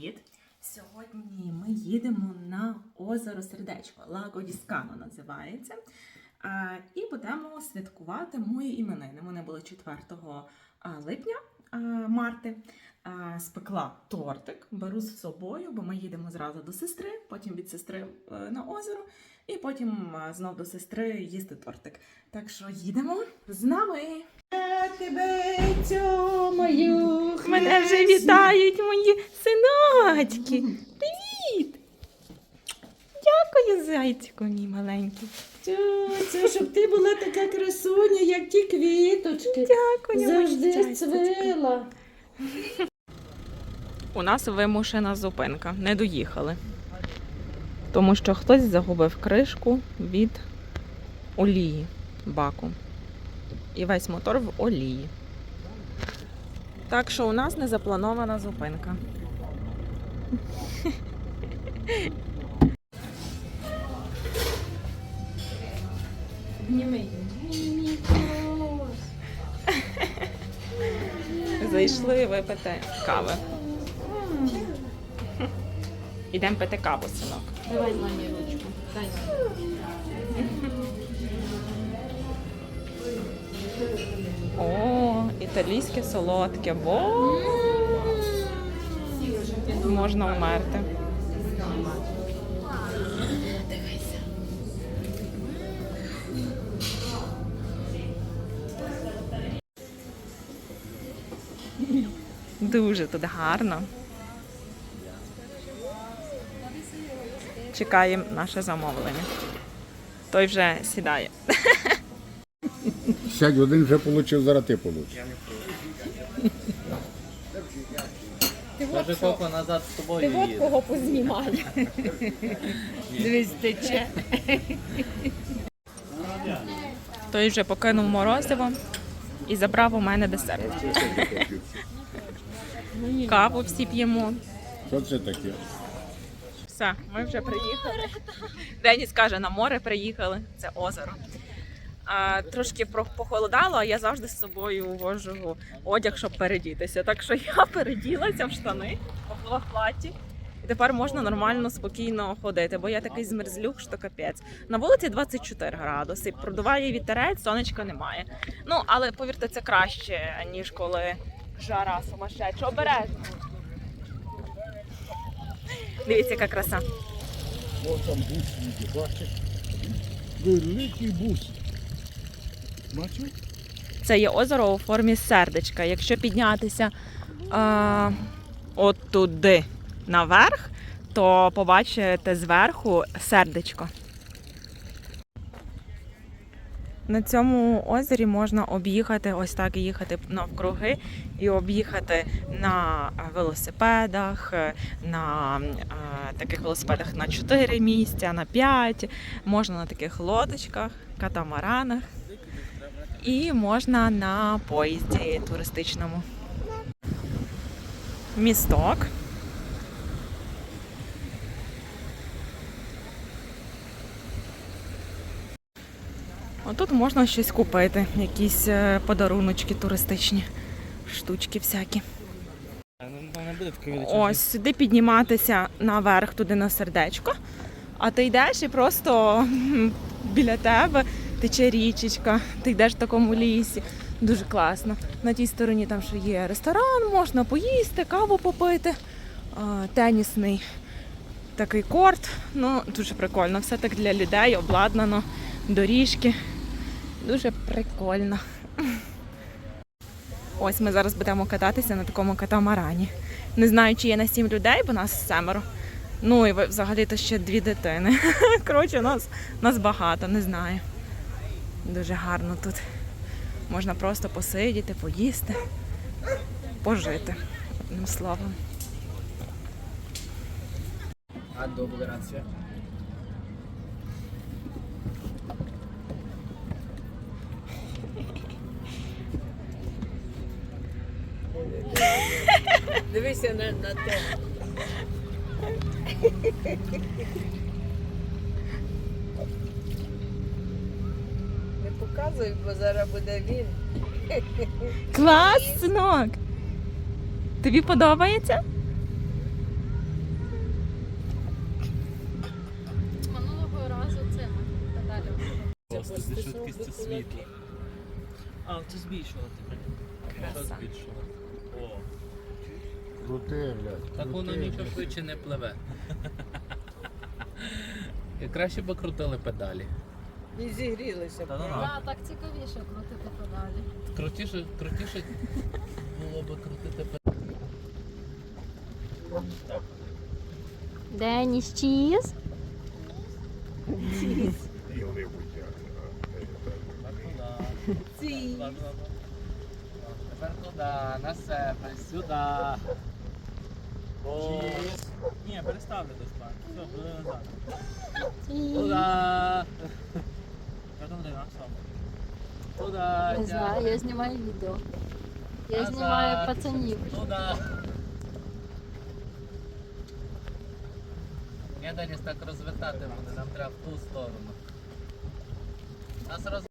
Привіт! Сьогодні ми їдемо на озеро Сердечко. Лаго Діскано називається. І будемо святкувати мої іменини. Вони були 4 липня Марти. Спекла тортик, беру з собою, бо ми їдемо зразу до сестри, потім від сестри е, на озеро, і потім а, знов до сестри їсти тортик. Так що їдемо з нами. Тебе цьомаю. Мене вже вітають мої синочки. Привіт! Дякую, зайчику, мій маленький. Це щоб ти була така красуня, як ті квіточки. Дякую. Завжди цвила. У нас вимушена зупинка. Не доїхали. Тому що хтось загубив кришку від олії баку. І весь мотор в олії. Так що у нас не запланована зупинка. Зайшли випити кави. Ідемо пити каву, синок. Давай мамі ручку. Дай. Італійське солодке, бо можна вмерти. Дуже тут гарно. Чекаємо наше замовлення. Той вже сідає. Сядь один вже отримав, зараз ти получиш. Може, коко назад з тобою їде. кого познімай. Дивись, тече. Той вже покинув морозиво і забрав у мене десерт. Каву всі п'ємо. Що це таке? Все, ми вже приїхали. Деніс каже, на море приїхали, це озеро. А, трошки похолодало, а я завжди з собою вожу одяг, щоб передітися. Так що я переділася в штани, поплила в платі. І тепер можна нормально, спокійно ходити, бо я такий змерзлюк, що капець. На вулиці 24 градуси, продуває вітерець, сонечка немає. Ну, але повірте, це краще, ніж коли жара сумасшедша. Обережно. Дивіться, яка краса. Ось там бус бачиш? Великий бус. Бачиш? Це є озеро у формі сердечка. Якщо піднятися а, от туди наверх, то побачите зверху сердечко. На цьому озері можна об'їхати, ось так їхати навкруги і об'їхати на велосипедах, на е, таких велосипедах на 4 місця, на 5, можна на таких лодочках, катамаранах. І можна на поїзді туристичному. Місток. Отут можна щось купити, якісь е, подаруночки туристичні, штучки всякі. Ось сюди підніматися наверх туди на сердечко. А ти йдеш і просто біля тебе тече річечка, ти йдеш в такому лісі. Дуже класно. На тій стороні там ще є ресторан, можна поїсти, каву попити, тенісний такий корт. Ну, дуже прикольно. Все так для людей обладнано, доріжки. Дуже прикольно. Ось ми зараз будемо кататися на такому катамарані. Не знаю, чи є на сім людей, бо нас семеро. Ну і взагалі-то ще дві дитини. Коротше, нас, нас багато, не знаю. Дуже гарно тут. Можна просто посидіти, поїсти, пожити. Одним словом. Дивися на, на те показуй, бо зараз буде він. Клас, синок! Тобі подобається? Минулого разу це ми Просто ти швидкість це. А, це збільшувати, блядь. Краса. О. Крути, блядь. Так воно нічого швидше не пливе. Краще би крутили педалі. І зігрілися. Та на. Так, так цікавіше крутити педалі. Крутіше, крутіше було би крутити педалі. Деніс чіз. Вони Тепер туди, на себе, сюди. О, Ні, переставлю до спа. Все, буде назад. туди. Не знаю, я знімаю відео. Я Назад. знімаю пацанів. Туди. Я Деніс так розвертати буде, нам треба в ту сторону. Нас роз...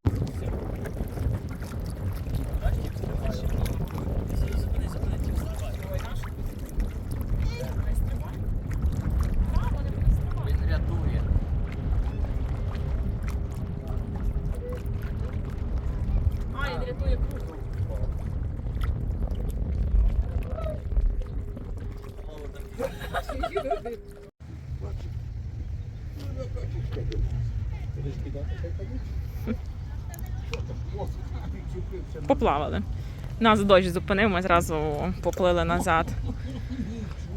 Поплавали. Нас дощ зупинив, ми зразу поплили назад.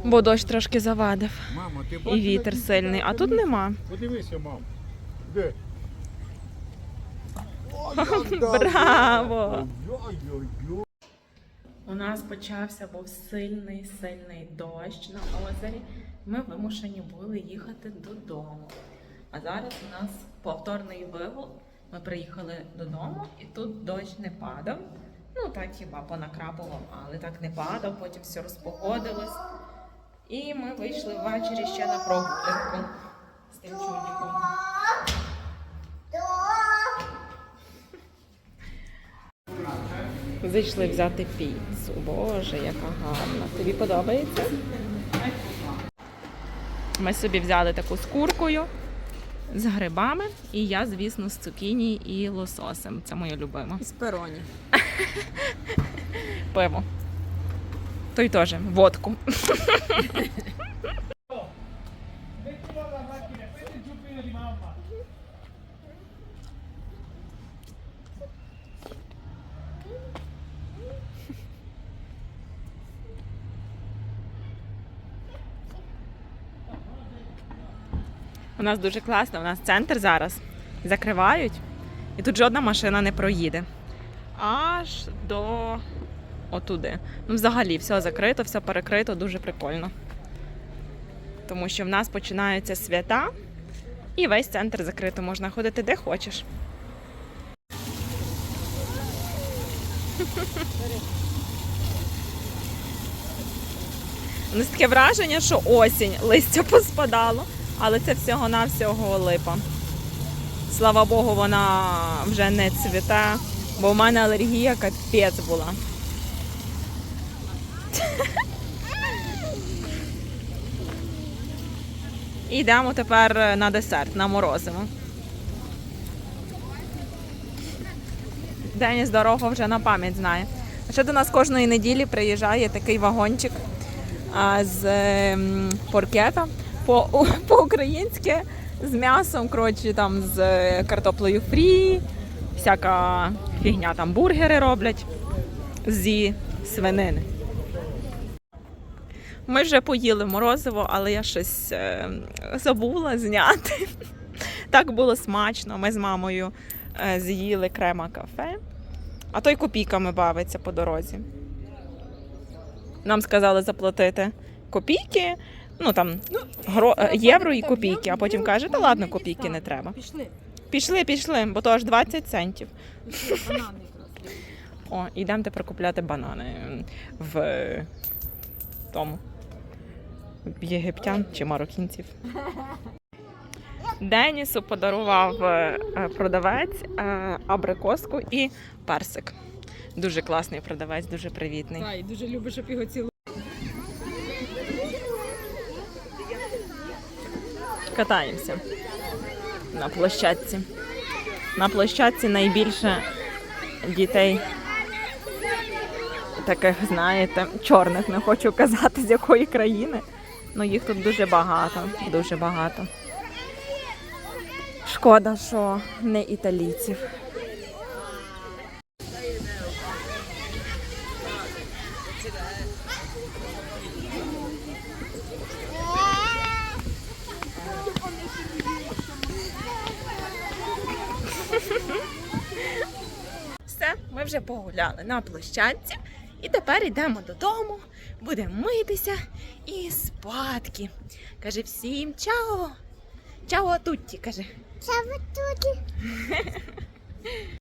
Бо дощ трошки завадив. Мамо, ти І вітер сильний. А тут нема. Подивися, мам. Де? Браво! Ой-ой-ой. У нас почався був сильний, сильний дощ на озері. Ми вимушені були їхати додому. А зараз у нас повторний вигул. Ми приїхали додому, і тут дощ не падав. Ну так хіба понакрапував, але так не падав, потім все розпогодилось. І ми вийшли ввечері ще на прогулянку з тим чудиком. Зайшли взяти піцу. Боже, яка гарна. Тобі подобається? Ми собі взяли таку з куркою, з грибами, і я, звісно, з цукіні і лососем. Це моє любиме. З пероні. Пиво. Той теж, водку. У нас дуже класно, у нас центр зараз закривають, і тут жодна машина не проїде. Аж до отуди. Ну, взагалі, все закрито, все перекрито, дуже прикольно. Тому що в нас починаються свята, і весь центр закрито. Можна ходити де хочеш. У нас таке враження, що осінь, листя поспадало, але це всього-навсього липа. Слава Богу, вона вже не цвіте, бо в мене алергія капець була. І йдемо тепер на десерт, на морозиво. Деніс дорогу вже на пам'ять знає. Ще до нас кожної неділі приїжджає такий вагончик з ем, поркета по, по-українськи з м'ясом, коротше, там з картоплею фрі, всяка фігня, там бургери роблять зі свинини. Ми вже поїли морозиво, але я щось е, забула зняти. Так було смачно. Ми з мамою е, з'їли крема кафе, а той копійками бавиться по дорозі. Нам сказали заплатити копійки, ну там гро, е, євро і копійки, а потім каже, та ладно, копійки не треба. Пішли. Пішли, пішли, бо то аж 20 центів. Банани просто. О, йдемо тепер купляти банани в тому. Єгиптян чи мароккінців. Денісу подарував е, е, продавець абрикоску і персик. Дуже класний продавець, дуже привітний. Так, і дуже любиш, щоб його цілували. Катаємося на площадці. На площадці найбільше дітей. Таких, знаєте, чорних, не хочу казати, з якої країни. Ну їх тут дуже багато, дуже багато. Шкода, що не італійців. Все, ми вже погуляли на площадці. І тепер йдемо додому, будемо митися і спадки. Каже всім чао! Чао тутті, каже. Чао, тут.